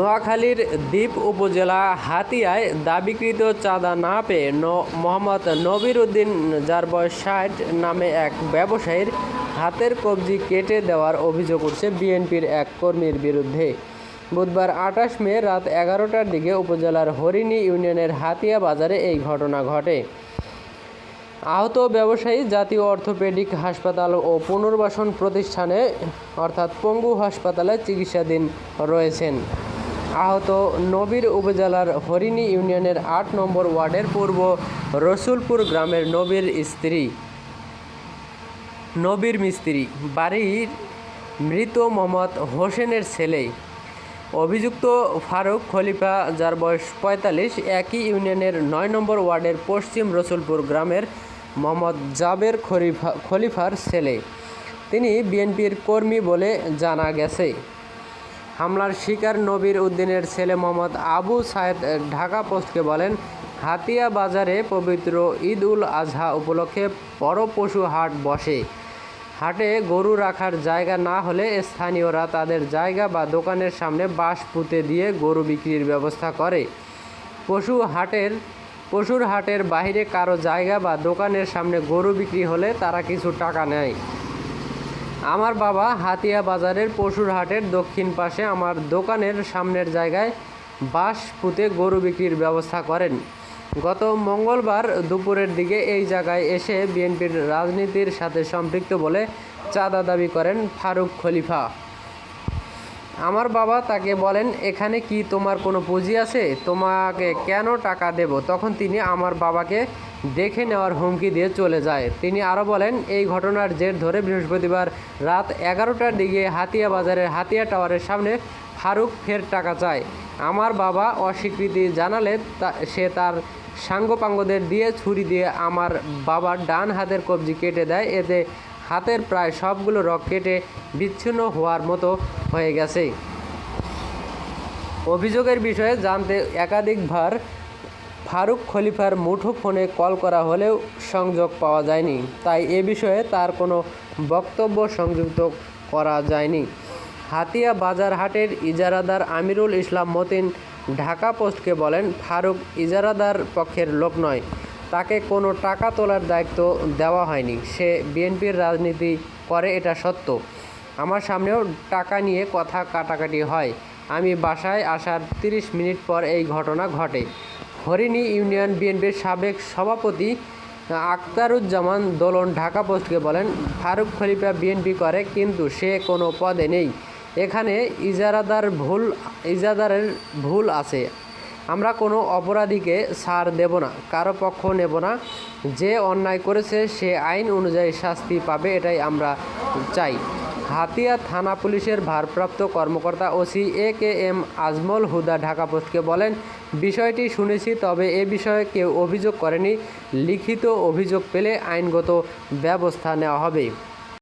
নোয়াখালীর দ্বীপ উপজেলা হাতিয়ায় দাবিকৃত চাঁদা না পেয়ে মোহাম্মদ নবির উদ্দিন যার বয়স ষাট, নামে এক ব্যবসায়ীর হাতের কবজি কেটে দেওয়ার অভিযোগ উঠছে বিএনপির এক কর্মীর বিরুদ্ধে। বুধবার আঠাশ মে রাত এগারোটার দিকে উপজেলার হরিণী ইউনিয়নের হাতিয়া বাজারে এই ঘটনা ঘটে। আহত ব্যবসায়ী জাতীয় অর্থোপেডিক হাসপাতাল ও পুনর্বাসন প্রতিষ্ঠানে, অর্থাৎ পঙ্গু হাসপাতালে চিকিৎসাধীন রয়েছেন। আহত নবীর উপজেলার হরিণী ইউনিয়নের আট নম্বর ওয়ার্ডের পূর্ব রসুলপুর গ্রামের নবীর স্ত্রী। নবীর মিস্ত্রি। বাড়ির মৃত মোহাম্মদ হোসেনের ছেলে। অভিযুক্ত ফারুক খলিফা, যার বয়স পঁয়তাল্লিশ, একই ইউনিয়নের নয় নম্বর ওয়ার্ডের পশ্চিম রসুলপুর গ্রামের মোহাম্মদ জাবের খলিফা খলিফার ছেলে। তিনি বিএনপির কর্মী বলে জানা গেছে। হামলার শিকার নবীর উদ্দিনের ছেলে মোহাম্মদ আবু সায়েদ ঢাকা পোস্টকে বলেন, হাতিয়া বাজারে পবিত্র ঈদ উল আজহা উপলক্ষে বড় পশু হাট বসে। হাটে গরু রাখার জায়গা না হলে স্থানীয়রা তাদের জায়গা বা দোকানের সামনে বাঁশ পুঁতে দিয়ে গরু বিক্রির ব্যবস্থা করে। পশু হাটের, পশুর হাটের বাইরে কারও জায়গা বা দোকানের সামনে গরু বিক্রি হলে তারা কিছু টাকা নেয়। আমার বাবা হাতিয়া বাজারের পশুর হাটের দক্ষিণ পাশে আমার দোকানের সামনের জায়গায় বাঁশ পুঁতে গরু বিক্রির ব্যবস্থা করেন। গত মঙ্গলবার দুপুরের দিকে এই জায়গায় এসে বিএনপির রাজনীতির সাথে সম্পৃক্ত বলে চাঁদা দাবি করেন ফারুক খলিফা। আমার বাবা তাকে বলেন, এখানে কি তোমার কোনো পুঁজি আছে? তোমাকে কেন টাকা দেব? তখন তিনি আমার বাবাকে দেখে নেওয়ার হুমকি দিয়ে চলে যায়। তিনি আরও বলেন, এই ঘটনার জের ধরে বৃহস্পতিবার রাত এগারোটার দিকে হাতিয়া বাজারের হাতিয়া টাওয়ারের সামনে ফারুক ফের টাকা চায়। আমার বাবা অস্বীকৃতি জানালে সে তার সাঙ্গপাঙ্গদের দিয়ে ছুরি দিয়ে আমার বাবার ডান হাতের কবজি কেটে দেয়। এতে হাতের প্রায় সবগুলো রক কেটে বিচ্ছিন্ন হওয়ার মতো হয়ে গেছে। অভিযোগের বিষয়ে জানতে একাধিকবার ফারুক খলিফার মুঠো ফোনে কল করা হলেও সংযোগ পাওয়া যায়নি। তাই এ বিষয়ে তার কোনো বক্তব্য সংযুক্ত করা যায়নি। হাতিয়া বাজার হাটের ইজারাদার আমিরুল ইসলাম মতিন ঢাকা পোস্টকে বলেন, ফারুক ইজারাদার পক্ষের লোক নয়। তাকে কোনো টাকা তোলার দায়িত্ব দেওয়া হয়নি। সে বিএনপির রাজনীতি করে, এটা সত্য। আমার সামনেও টাকা নিয়ে কথা কাটাকাটি হয়। আমি বাসায় আসার তিরিশ মিনিট পর এই ঘটনা ঘটে। হরিণী ইউনিয়ন বিএনপির সাবেক সভাপতি আক্তারুজ্জামান দোলন ঢাকা পোস্টকে বলেন, ফারুক খলিফা বিএনপি করে, কিন্তু সে কোনো পদে নেই। এখানে ইজারাদার ভুল ইজাদারের ভুল আছে। আমরা কোনো অপরাধীকে ছাড় দেব না, কারও পক্ষ নেব না। যে অন্যায় করেছে, সে আইন অনুযায়ী শাস্তি পাবে, এটাই আমরা চাই। হাতিয়া থানা পুলিশের ভারপ্রাপ্ত কর্মকর্তা OC A K M Azmal Huda Dhaka পোস্টকে বলেন, বিষয়টি শুনেছি, তবে এ বিষয়ে কেউ অভিযোগ করেনি। লিখিত অভিযোগ পেলে আইনগত ব্যবস্থা নেওয়া হবে।